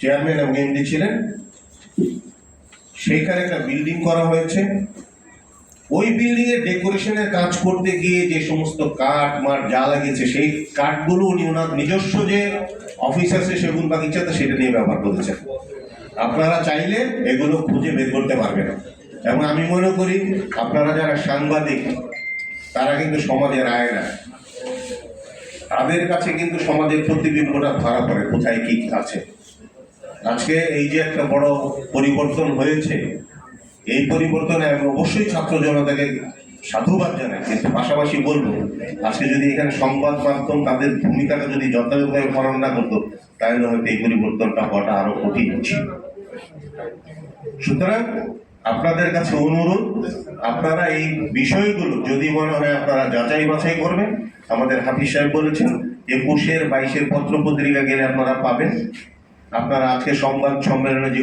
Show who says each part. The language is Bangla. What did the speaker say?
Speaker 1: চেয়ারম্যান এবং এমডি ছিলেন। সেইখানে একটা বিল্ডিং করা হয়েছে। ওই বিল্ডিং এর ডেকোরেশনের কাজ করতে গিয়ে যে সমস্ত কাঠ মাঠ যা লাগিয়েছে, সেই কাঠগুলো উনি ওনার নিজস্ব যে অফিস আছে, সেগুন বাগিচাতে সেটা নিয়ে ব্যবহার করেছেন। আপনারা চাইলে এগুলো খুঁজে বের করতে পারবেন। এবং আমি মনে করি, আপনারা যারা সাংবাদিক, তারা কিন্তু সমাজের আয়না। তাদের কাছে কিন্তু সমাজের প্রতিবিম্বটা ধরা পড়ে। কোথায় কি আছে? আজকে এই যে একটা বড় পরিবর্তন হয়েছে, এই পরিবর্তনে আমি অবশ্যই ছাত্র জনতাকে সাধুবাদ জানাই। কিন্তু পাশাপাশি বলব, আজকে যদি এখানে সংবাদ মাধ্যম তাদের ভূমিকাটা যদি যথাযথভাবে পালন না করতো, তাহলে হয়তো এই পরিবর্তনটা হওয়াটা আরও কঠিন ছিল। সুতরাং আপনাদের কাছে অনুরোধ, আপনারা এই বিষয়গুলো যদি মনে হয় আপনারা যাচাই বাছাই করবেন, আমাদের হাফিজ সাহেব বলেছেন, একুশের বাইশের পত্র পত্রিকা গেলে আপনারা পাবেন। আপনারা আজকে সংবাদ সম্মেলনে যে